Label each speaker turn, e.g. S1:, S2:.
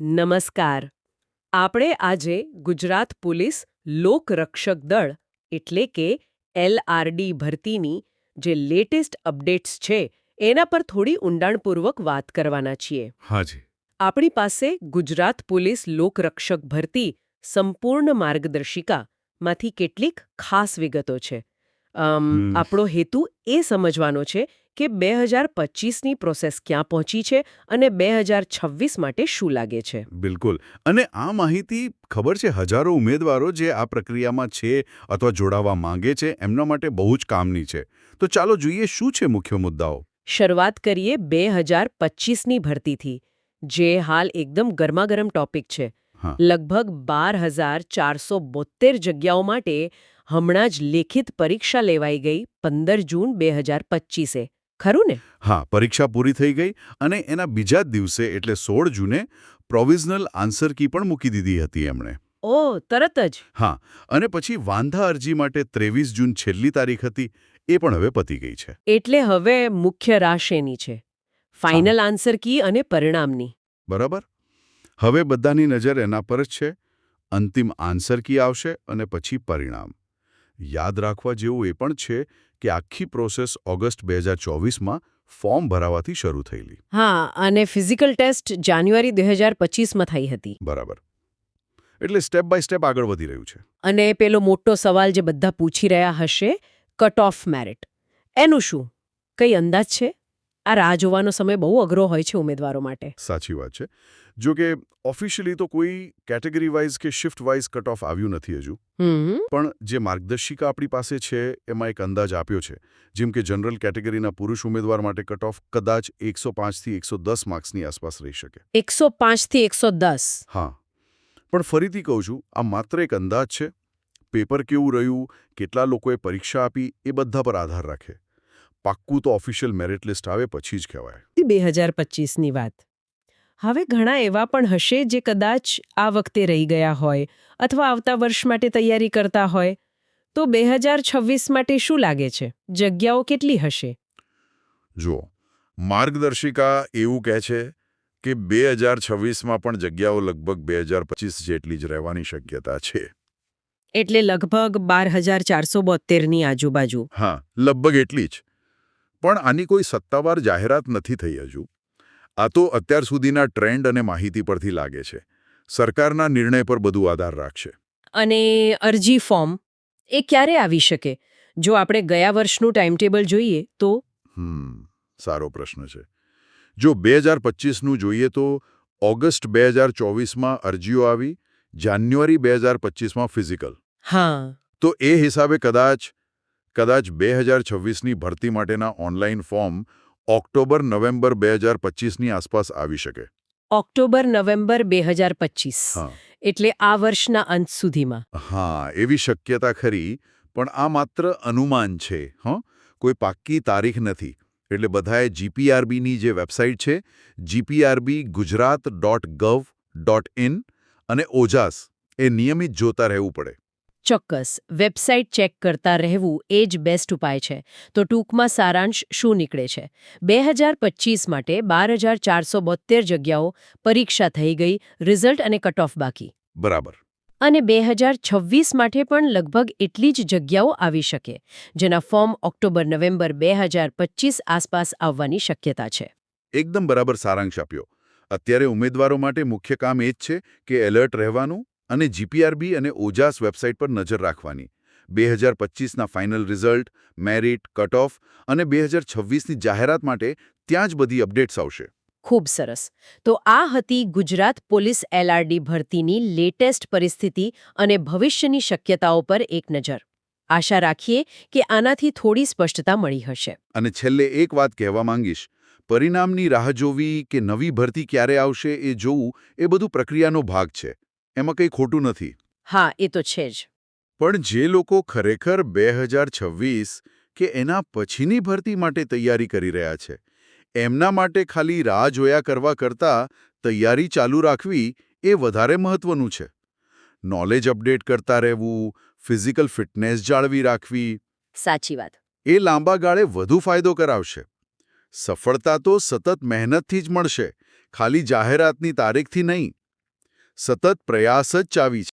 S1: નમસ્કાર. આપણે આજે ગુજરાત પોલીસ લોકરક્ષક દળ એટલે કે એલઆરડી ભરતીની જે લેટેસ્ટ અપડેટ્સ છે એના પર થોડી ઊંડાણપૂર્વક વાત કરવાના છીએ.
S2: હાજી.
S1: આપણી પાસે ગુજરાત પોલીસ લોકરક્ષક ભરતી સંપૂર્ણ માર્ગદર્શિકામાંથી કેટલીક ખાસ વિગતો છે. આપણો હેતુ એ સમજવાનો છે કે બે હજાર પચીસની પ્રોસેસ ક્યાં પહોંચી છે અને બે હજાર છવ્વીસ માટે શું લાગે છે?
S2: બિલકુલ. અને આ માહિતી ખબર છે હજારો ઉમેદવારો જે આ પ્રક્રિયામાં છે અથવા જોડાવા માંગે છે એમના માટે બહુ જ કામની છે. તો ચાલો જોઈએ શું છે મુખ્ય મુદ્દાઓ.
S1: શરૂઆત કરીએ બે હજાર પચીસની ભરતીથી જે હાલ એકદમ ગરમાગરમ ટોપિક છે. લગભગ બાર હજાર ચારસો બોતેર જગ્યાઓ માટે હમણાં જ લેખિત પરીક્ષા લેવાઈ ગઈ પંદર જૂન બે હજાર પચીસે. ખરું ને?
S2: હા પરીક્ષા પૂરી થઈ ગઈ અને એના બીજા જ દિવસે એટલે સોળ જૂને પ્રોવિઝનલ આન્સર કી પણ મૂકી દીધી હતી એમણે.
S1: ઓ તરત જ?
S2: હા અને પછી વાંધા અરજી માટે ત્રેવીસ જૂન છેલ્લી તારીખ હતી એ પણ હવે પતી ગઈ છે.
S1: એટલે હવે મુખ્ય રાશેની છે. ફાઇનલ આન્સર કી અને પરિણામની.
S2: બરાબર? હવે બધાની નજર એના પર જ છે. અંતિમ આન્સર કી આવશે અને પછી પરિણામ. યાદ રાખવા જેવું એ પણ છે કે આખી પ્રોસેસ ઓગસ્ટ બે હજાર ચોવીસમાં ફોર્મ ભરાવાથી શરૂ થયેલી.
S1: હા અને ફિઝિકલ ટેસ્ટ જાન્યુઆરી બે હજાર પચીસમાં થઈ હતી.
S2: બરાબર. એટલે સ્ટેપ બાય સ્ટેપ આગળ વધી રહ્યું છે.
S1: અને પેલો મોટો સવાલ જે બધા પૂછી રહ્યા હશે કટ ઓફ મેરિટ એનું શું? કઈ અંદાજ છે? આ રાહ જોવાનો સમય બહુ અઘરો હોય છે ઉમેદવારો માટે.
S2: સાચી વાત છે. જો કે ઓફિશિયલી તો કોઈ કેટેગરી વાઇઝ કે શિફ્ટ વાઇઝ કટ ઓફ આવ્યું નથી હજુ. પણ જે માર્ગદર્શિકા આપણી પાસે છે એમાં એક અંદાજ આપ્યો છે. જેમ કે જનરલ કેટેગરીના પુરુષ ઉમેદવાર માટે કટ ઓફ કદાચ એકસો પાંચથી એકસો દસ માર્ક્સની આસપાસ રહી શકે.
S1: એકસો પાંચથી એકસો દસ.
S2: હા. પણ ફરીથી કહું છું આ માત્ર એક અંદાજ છે. પેપર કેવું રહ્યું કેટલા લોકોએ પરીક્ષા આપી એ બધા પર આધાર રાખે. પાક્કું તો ઓફિશિયલ મેરિટ લિસ્ટ આવે પછી જ કહેવાય.
S1: બે હજાર પચીસની વાત. હવે ઘણા એવા પણ હશે જે કદાચ આ વખતે રહી ગયા હોય અથવા આવતા વર્ષ માટે તૈયારી કરતા હોય. તો બે હજાર છવ્વીસ માટે શું લાગે છે? જગ્યાઓ કેટલી હશે?
S3: જુઓ માર્ગદર્શિકા એવું કહે છે કે બે હજાર છવ્વીસમાં પણ જગ્યાઓ લગભગ બે હજાર પચીસ જેટલી જ રહેવાની શક્યતા છે.
S1: એટલે લગભગ બાર હજાર ચારસો બોતેરની આજુબાજુ.
S3: હા લગભગ એટલી જ. પણ આની કોઈ સત્તાવાર જાહેરાત નથી થઈ હજુ. આ તો અત્યાર સુધીના ટ્રેન્ડ અને માહિતી પરથી લાગે છે. સરકારના નિર્ણય પર બધું આધાર રાખશે.
S1: અને અરજી ફોર્મ? એ ક્યારે આવી શકે? જો આપણે ગયા વર્ષનું ટાઈમટેબલ જોઈએ તો?
S3: હમ સારો પ્રશ્ન છે. જો બે હજાર પચીસનું જોઈએ તો ઓગસ્ટ બે હજાર ચોવીસમાં અરજીઓ આવી જાન્યુઆરી બે હજાર પચીસમાં ફિઝિકલ.
S1: હા.
S3: તો એ હિસાબે કદાચ કદાચ બે હજાર છવ્વીસની ભરતી માટેના ઓનલાઈન ફોર્મ ઓક્ટોબર નવેમ્બર બે હજાર પચીસની આસપાસ આવી શકે.
S1: ઓક્ટોબર નવેમ્બર બે હજાર પચીસ
S3: હા.
S1: એટલે આ વર્ષના અંત સુધીમાં.
S3: હા એવી શક્યતા ખરી પણ આ માત્ર અનુમાન છે હં. કોઈ પાક્કી તારીખ નથી. એટલે બધાએ જીપીઆરબીની જે વેબસાઇટ છે GPRB Gujarat dot gov dot in અને ઓજાસ એ નિયમિત જોતા રહેવું પડે.
S1: ચોક્કસ વેબસાઇટ ચેક કરતા રહેવું એ જ બેસ્ટ ઉપાય છે. તો ટૂંકમાં સારાંશ શું નીકળે છે? બે હજાર પચીસ માટે બાર હજાર ચારસો બોતેર જગ્યાઓ પરીક્ષા થઈ ગઈ રિઝલ્ટ અને કટ ઓફ બાકી.
S3: બરાબર.
S1: અને બે હજાર છવ્વીસ માટે પણ લગભગ એટલી જ જગ્યાઓ આવી શકે જેના ફોર્મ ઓક્ટોબર નવેમ્બર બે હજાર પચીસ આસપાસ આવવાની શક્યતા છે.
S3: એકદમ બરાબર સારાંશ આપ્યો. અત્યારે ઉમેદવારો માટે મુખ્ય કામ એ જ છે કે એલર્ટ રહેવાનું અને જીપીઆરબી અને ઓજાસ વેબસાઇટ પર નજર રાખવાની. બે હજાર પચીસના final result merit cut off અને બે હજાર છવ્વીસની જાહેરાત માટે ત્યાં જ બધી અપડેટ્સ આવશે.
S1: ખૂબ સરસ. તો આ હતી ગુજરાત પોલીસ એલઆરડી ભરતીની લેટેસ્ટ પરિસ્થિતિ અને ભવિષ્યની શક્યતાઓ પર એક નજર. આશા રાખીએ કે આનાથી થોડી સ્પષ્ટતા મળી હશે.
S3: અને છેલ્લે એક વાત કહેવા માંગીશ. પરિણામની રાહ જોવી કે નવી ભરતી ક્યારે આવશે એ જોવું એ બધું પ્રક્રિયાનો ભાગ છે. એમાં કંઈ ખોટું નથી.
S1: હા એ તો છે જ.
S3: પણ જે લોકો ખરેખર બે હજાર છવ્વીસ કે એના પછીની ભરતી માટે તૈયારી કરી રહ્યા છે એમના માટે ખાલી રાહ જોયા કરવા કરતાં તૈયારી ચાલુ રાખવી એ વધારે મહત્વનું છે. નોલેજ અપડેટ કરતા રહેવું ફિઝિકલ ફિટનેસ જાળવી રાખવી
S1: સાચી વાત.
S3: એ લાંબા ગાળે વધુ ફાયદો કરાવશે. સફળતા તો સતત મહેનતથી જ મળશે ખાલી જાહેરાતની તારીખથી નહીં. સતત પ્રયાસ જ ચાવી છે.